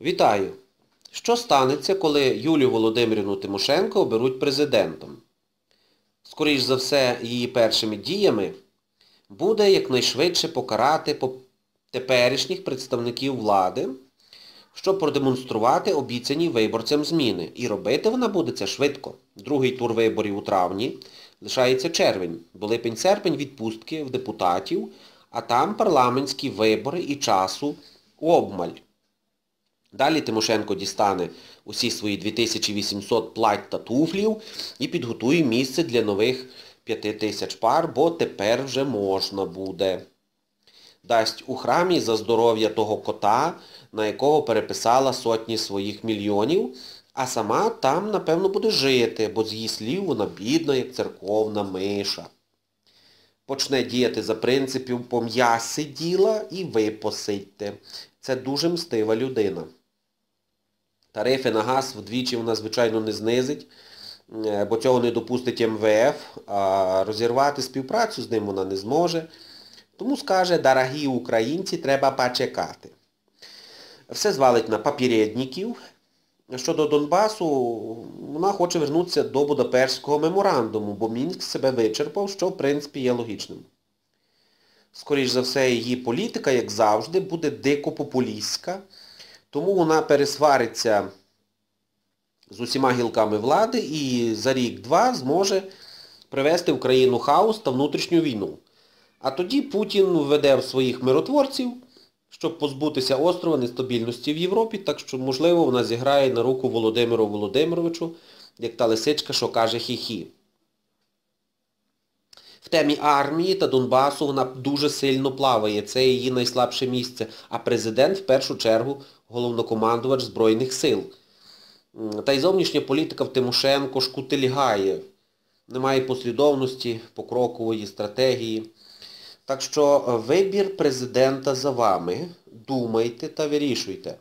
Вітаю! Що станеться, коли Юлію Володимирівну Тимошенко оберуть президентом? Скоріш за все, її першими діями буде якнайшвидше покарати теперішніх представників влади, щоб продемонструвати обіцяні виборцям зміни. І робити вона буде це швидко. Другий тур виборів у травні, лишається червень, бо липень-серпень відпустки в депутатів, а там парламентські вибори і часу обмаль. Далі Тимошенко дістане усі свої 2800 плать та туфлів і підготує місце для нових 5000 пар, бо тепер вже можна буде. Дасть у храмі за здоров'я того кота, на якого переписала сотні своїх мільйонів, а сама там, напевно, буде жити, бо з її слів вона бідна, як церковна миша. Почне діяти за принципів пом'яси діла і ви посидьте. Це дуже мстива людина. Тарифи на газ вдвічі вона, звичайно, не знизить, е, бо цього не допустить МВФ, а розірвати співпрацю з ним вона не зможе. Тому скаже, дорогі українці, треба почекати. Все звалить на попередників. Щодо Донбасу, вона хоче вернутися до Будапештського меморандуму, бо Мінськ себе вичерпав, що в принципі є логічним. Скоріш за все, її політика, як завжди, буде дико популістська, тому вона пересвариться з усіма гілками влади і за рік-два зможе привести в країну хаос та внутрішню війну. А тоді Путін введе в своїх миротворців, щоб позбутися острова нестабільності в Європі, так що, можливо, вона зіграє на руку Володимиру Володимировичу, як та лисичка, що каже хі-хі. В темі армії та Донбасу вона дуже сильно плаває. Це її найслабше місце. А президент в першу чергу головнокомандувач Збройних сил. Та й зовнішня політика в Тимошенко шкутильгає. Немає послідовності, покрокової стратегії. Так що вибір президента за вами. Думайте та вирішуйте.